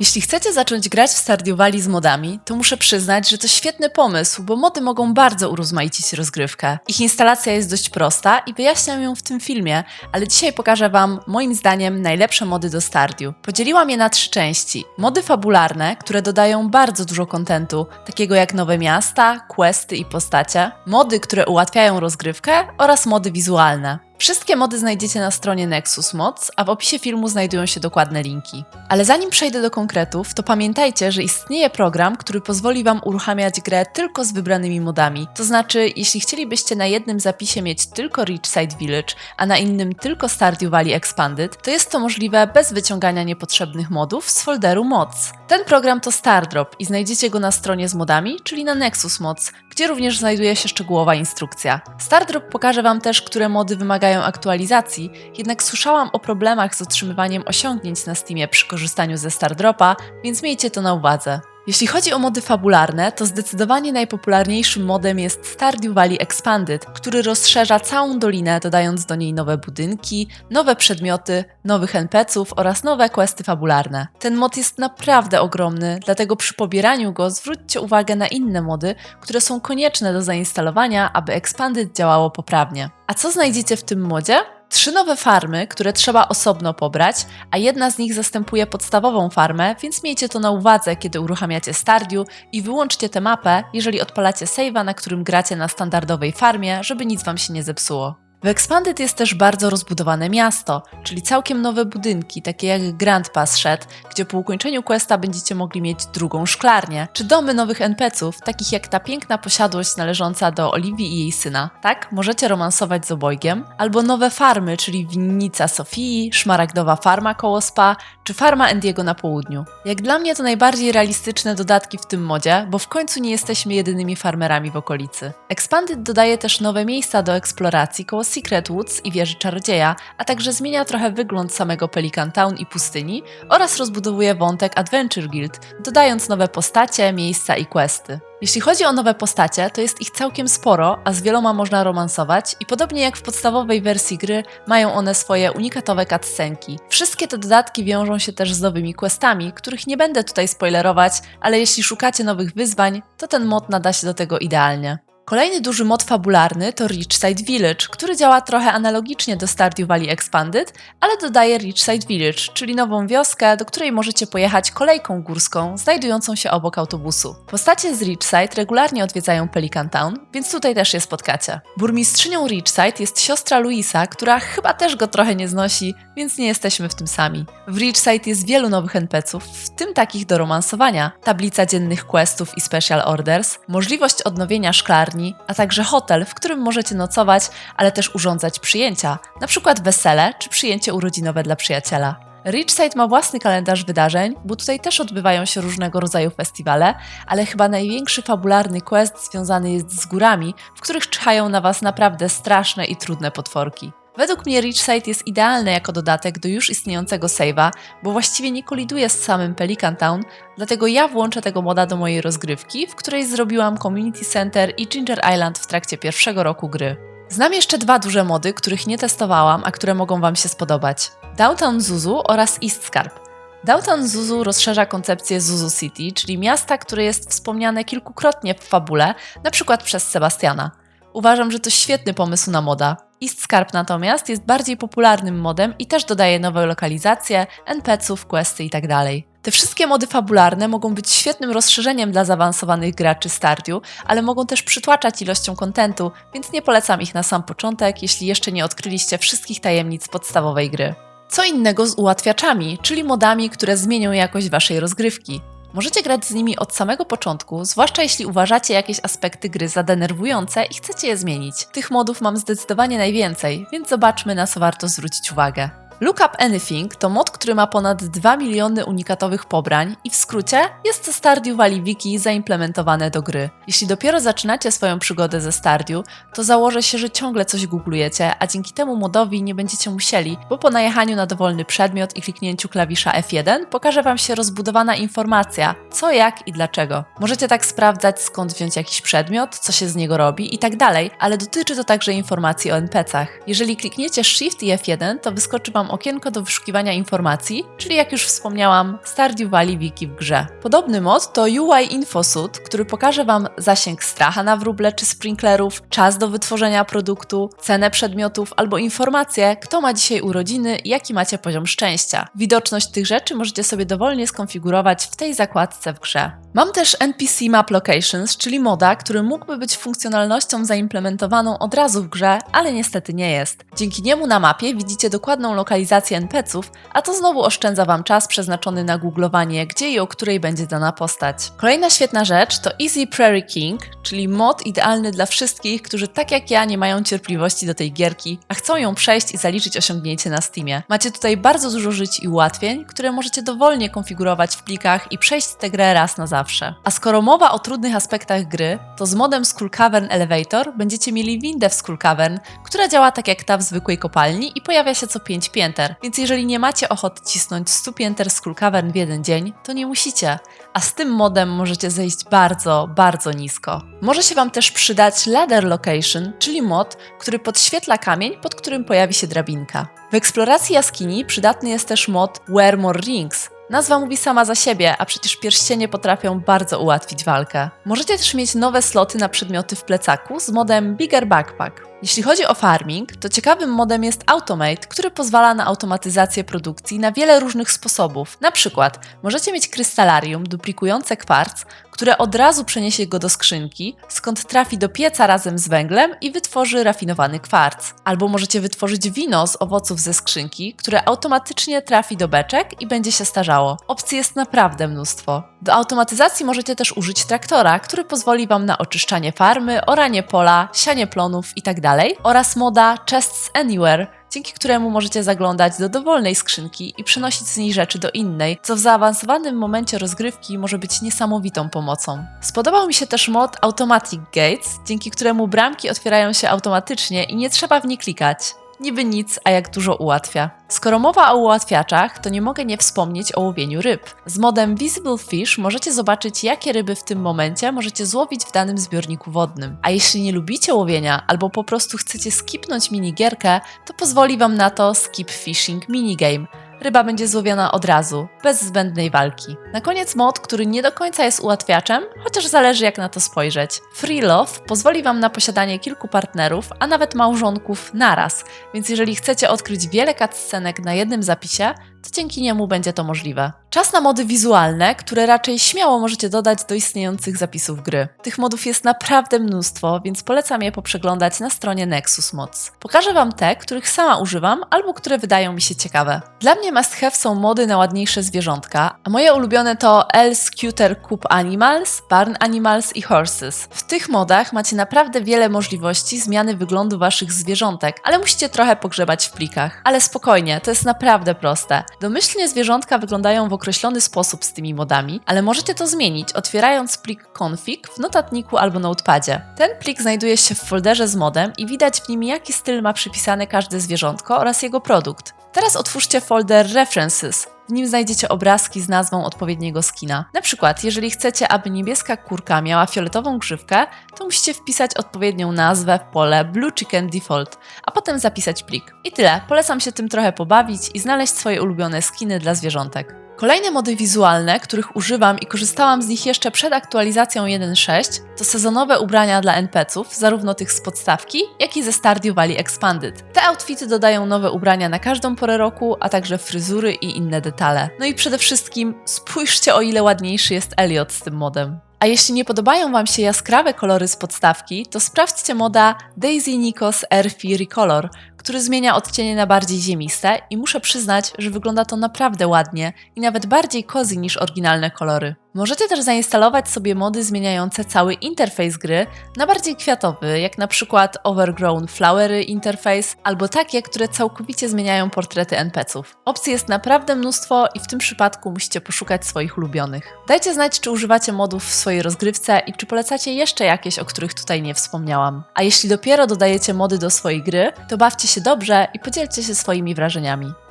Jeśli chcecie zacząć grać w Stardew z modami, to muszę przyznać, że to świetny pomysł, bo mody mogą bardzo urozmaicić rozgrywkę. Ich instalacja jest dość prosta i wyjaśniam ją w tym filmie, ale dzisiaj pokażę Wam, moim zdaniem, najlepsze mody do Stardew. Podzieliłam je na trzy części. Mody fabularne, które dodają bardzo dużo kontentu, takiego jak nowe miasta, questy i postacie, mody, które ułatwiają rozgrywkę oraz mody wizualne. Wszystkie mody znajdziecie na stronie Nexus Mods, a w opisie filmu znajdują się dokładne linki. Ale zanim przejdę do konkretów, to pamiętajcie, że istnieje program, który pozwoli Wam uruchamiać grę tylko z wybranymi modami. To znaczy, jeśli chcielibyście na jednym zapisie mieć tylko Richside Village, a na innym tylko Stardew Valley Expanded, to jest to możliwe bez wyciągania niepotrzebnych modów z folderu Mods. Ten program to Stardrop i znajdziecie go na stronie z modami, czyli na Nexus Mods, gdzie również znajduje się szczegółowa instrukcja. Stardrop pokaże Wam też, które mody wymagają aktualizacji, jednak słyszałam o problemach z otrzymywaniem osiągnięć na Steamie przy korzystaniu ze Stardropa, więc miejcie to na uwadze. Jeśli chodzi o mody fabularne, to zdecydowanie najpopularniejszym modem jest Stardew Valley Expanded, który rozszerza całą dolinę, dodając do niej nowe budynki, nowe przedmioty, nowych NPCów oraz nowe questy fabularne. Ten mod jest naprawdę ogromny, dlatego przy pobieraniu go zwróćcie uwagę na inne mody, które są konieczne do zainstalowania, aby Expanded działało poprawnie. A co znajdziecie w tym modzie? Trzy nowe farmy, które trzeba osobno pobrać, a jedna z nich zastępuje podstawową farmę, więc miejcie to na uwadze, kiedy uruchamiacie Stardew i wyłączcie tę mapę, jeżeli odpalacie save'a, na którym gracie na standardowej farmie, żeby nic Wam się nie zepsuło. W Expanded jest też bardzo rozbudowane miasto, czyli całkiem nowe budynki, takie jak Grand Pass Shed, gdzie po ukończeniu questa będziecie mogli mieć drugą szklarnię, czy domy nowych NPCów, takich jak ta piękna posiadłość należąca do Oliwii i jej syna. Tak, możecie romansować z obojgiem, albo nowe farmy, czyli winnica Sofii, szmaragdowa farma koło spa, czy farma Endiego na południu. Jak dla mnie to najbardziej realistyczne dodatki w tym modzie, bo w końcu nie jesteśmy jedynymi farmerami w okolicy. Expanded dodaje też nowe miejsca do eksploracji koło Secret Woods i wieży czarodzieja, a także zmienia trochę wygląd samego Pelican Town i pustyni oraz rozbudowuje wątek Adventure Guild, dodając nowe postacie, miejsca i questy. Jeśli chodzi o nowe postacie, to jest ich całkiem sporo, a z wieloma można romansować i podobnie jak w podstawowej wersji gry, mają one swoje unikatowe cutscenki. Wszystkie te dodatki wiążą się też z nowymi questami, których nie będę tutaj spoilerować, ale jeśli szukacie nowych wyzwań, to ten mod nada się do tego idealnie. Kolejny duży mod fabularny to Richside Village, który działa trochę analogicznie do Stardew Valley Expanded, ale dodaje Richside Village, czyli nową wioskę, do której możecie pojechać kolejką górską znajdującą się obok autobusu. Postacie z Richside regularnie odwiedzają Pelican Town, więc tutaj też je spotkacie. Burmistrzynią Richside jest siostra Luisa, która chyba też go trochę nie znosi, więc nie jesteśmy w tym sami. W Richside jest wielu nowych NPCów, w tym takich do romansowania, tablica dziennych questów i special orders, możliwość odnowienia szklarni, a także hotel, w którym możecie nocować, ale też urządzać przyjęcia, przykład wesele czy przyjęcie urodzinowe dla przyjaciela. Richside ma własny kalendarz wydarzeń, bo tutaj też odbywają się różnego rodzaju festiwale, ale chyba największy fabularny quest związany jest z górami, w których czyhają na Was naprawdę straszne i trudne potworki. Według mnie Richside jest idealny jako dodatek do już istniejącego save'a, bo właściwie nie koliduje z samym Pelican Town, dlatego ja włączę tego moda do mojej rozgrywki, w której zrobiłam Community Center i Ginger Island w trakcie pierwszego roku gry. Znam jeszcze dwa duże mody, których nie testowałam, a które mogą Wam się spodobać. Downtown Zuzu oraz East Scarp. Downtown Zuzu rozszerza koncepcję Zuzu City, czyli miasta, które jest wspomniane kilkukrotnie w fabule, na przykład przez Sebastiana. Uważam, że to świetny pomysł na moda. East Scarp natomiast jest bardziej popularnym modem i też dodaje nowe lokalizacje, NPC-ów, questy itd. Te wszystkie mody fabularne mogą być świetnym rozszerzeniem dla zaawansowanych graczy Stardew, ale mogą też przytłaczać ilością kontentu, więc nie polecam ich na sam początek, jeśli jeszcze nie odkryliście wszystkich tajemnic podstawowej gry. Co innego z ułatwiaczami, czyli modami, które zmienią jakość waszej rozgrywki. Możecie grać z nimi od samego początku, zwłaszcza jeśli uważacie jakieś aspekty gry za denerwujące i chcecie je zmienić. Tych modów mam zdecydowanie najwięcej, więc zobaczmy na co warto zwrócić uwagę. Look Up Anything to mod, który ma ponad 2 miliony unikatowych pobrań i w skrócie jest to Stardew Valley Wiki zaimplementowane do gry. Jeśli dopiero zaczynacie swoją przygodę ze Stardew, to założę się, że ciągle coś googlujecie, a dzięki temu modowi nie będziecie musieli, bo po najechaniu na dowolny przedmiot i kliknięciu klawisza F1 pokaże Wam się rozbudowana informacja, co, jak i dlaczego. Możecie tak sprawdzać skąd wziąć jakiś przedmiot, co się z niego robi i tak dalej, ale dotyczy to także informacji o NPCach. Jeżeli klikniecie Shift i F1, to wyskoczy Wam okienko do wyszukiwania informacji, czyli jak już wspomniałam, Stardew Valley Wiki w grze. Podobny mod to UI InfoSuit, który pokaże Wam zasięg stracha na wróble czy sprinklerów, czas do wytworzenia produktu, cenę przedmiotów albo informacje, kto ma dzisiaj urodziny i jaki macie poziom szczęścia. Widoczność tych rzeczy możecie sobie dowolnie skonfigurować w tej zakładce w grze. Mam też NPC Map Locations, czyli moda, który mógłby być funkcjonalnością zaimplementowaną od razu w grze, ale niestety nie jest. Dzięki niemu na mapie widzicie dokładną lokalizację NPC-ów, a to znowu oszczędza Wam czas przeznaczony na googlowanie, gdzie i o której będzie dana postać. Kolejna świetna rzecz to Easy Prairie King, czyli mod idealny dla wszystkich, którzy tak jak ja nie mają cierpliwości do tej gierki, a chcą ją przejść i zaliczyć osiągnięcie na Steamie. Macie tutaj bardzo dużo żyć i ułatwień, które możecie dowolnie konfigurować w plikach i przejść tę grę raz na zawsze. A skoro mowa o trudnych aspektach gry, to z modem Skull Cavern Elevator będziecie mieli windę w Skull Cavern, która działa tak jak ta w zwykłej kopalni i pojawia się co 5 pięter. Więc jeżeli nie macie ochoty cisnąć 100 pięter Skull Cavern w jeden dzień, to nie musicie. A z tym modem możecie zejść bardzo, bardzo nisko. Może się Wam też przydać Ladder Location, czyli mod, który podświetla kamień, pod którym pojawi się drabinka. W eksploracji jaskini przydatny jest też mod Wear More Rings, Nazwa mówi sama za siebie, a przecież pierścienie potrafią bardzo ułatwić walkę. Możecie też mieć nowe sloty na przedmioty w plecaku z modem Bigger Backpack. Jeśli chodzi o farming, to ciekawym modem jest Automate, który pozwala na automatyzację produkcji na wiele różnych sposobów. Na przykład możecie mieć krystalarium duplikujące kwarc, które od razu przeniesie go do skrzynki, skąd trafi do pieca razem z węglem i wytworzy rafinowany kwarc. Albo możecie wytworzyć wino z owoców ze skrzynki, które automatycznie trafi do beczek i będzie się starzało. Opcji jest naprawdę mnóstwo. Do automatyzacji możecie też użyć traktora, który pozwoli Wam na oczyszczanie farmy, oranie pola, sianie plonów itd. oraz moda Chests Anywhere, dzięki któremu możecie zaglądać do dowolnej skrzynki i przenosić z niej rzeczy do innej, co w zaawansowanym momencie rozgrywki może być niesamowitą pomocą. Spodobał mi się też mod Automatic Gates, dzięki któremu bramki otwierają się automatycznie i nie trzeba w nie klikać. Niby nic, a jak dużo ułatwia. Skoro mowa o ułatwiaczach, to nie mogę nie wspomnieć o łowieniu ryb. Z modem Visible Fish możecie zobaczyć, jakie ryby w tym momencie możecie złowić w danym zbiorniku wodnym. A jeśli nie lubicie łowienia albo po prostu chcecie skipnąć minigierkę, to pozwoli Wam na to Skip Fishing Minigame ryba będzie złowiona od razu, bez zbędnej walki. Na koniec mod, który nie do końca jest ułatwiaczem, chociaż zależy jak na to spojrzeć. Free Love pozwoli Wam na posiadanie kilku partnerów, a nawet małżonków naraz, więc jeżeli chcecie odkryć wiele cutscenek na jednym zapisie, to dzięki niemu będzie to możliwe. Czas na mody wizualne, które raczej śmiało możecie dodać do istniejących zapisów gry. Tych modów jest naprawdę mnóstwo, więc polecam je poprzeglądać na stronie Nexus Mods. Pokażę Wam te, których sama używam albo które wydają mi się ciekawe. Dla mnie must have są mody na ładniejsze zwierzątka, a moje ulubione to El Scooter Coop Animals, Barn Animals i Horses. W tych modach macie naprawdę wiele możliwości zmiany wyglądu Waszych zwierzątek, ale musicie trochę pogrzebać w plikach. Ale spokojnie, to jest naprawdę proste. Domyślnie zwierzątka wyglądają w określony sposób z tymi modami, ale możecie to zmienić, otwierając plik config w notatniku albo notepadzie. Ten plik znajduje się w folderze z modem i widać w nim jaki styl ma przypisane każde zwierzątko oraz jego produkt. Teraz otwórzcie folder References. W nim znajdziecie obrazki z nazwą odpowiedniego skina. Na przykład, jeżeli chcecie, aby niebieska kurka miała fioletową grzywkę, to musicie wpisać odpowiednią nazwę w pole Blue Chicken Default, a potem zapisać plik. I tyle. Polecam się tym trochę pobawić i znaleźć swoje ulubione skiny dla zwierzątek. Kolejne mody wizualne, których używam i korzystałam z nich jeszcze przed aktualizacją 1.6, to sezonowe ubrania dla NPC-ów, zarówno tych z podstawki, jak i ze Stardew Valley Expanded. Te outfity dodają nowe ubrania na każdą porę roku, a także fryzury i inne detale. No i przede wszystkim spójrzcie o ile ładniejszy jest Elliot z tym modem. A jeśli nie podobają Wam się jaskrawe kolory z podstawki, to sprawdźcie moda Daisy Nikos Earthy Recolor, który zmienia odcienie na bardziej ziemiste i muszę przyznać, że wygląda to naprawdę ładnie i nawet bardziej cozy niż oryginalne kolory. Możecie też zainstalować sobie mody zmieniające cały interfejs gry na bardziej kwiatowy, jak na przykład Overgrown Flowery Interface, albo takie, które całkowicie zmieniają portrety NPC-ów. Opcji jest naprawdę mnóstwo i w tym przypadku musicie poszukać swoich ulubionych. Dajcie znać, czy używacie modów w swojej rozgrywce i czy polecacie jeszcze jakieś, o których tutaj nie wspomniałam. A jeśli dopiero dodajecie mody do swojej gry, to bawcie się dobrze i podzielcie się swoimi wrażeniami.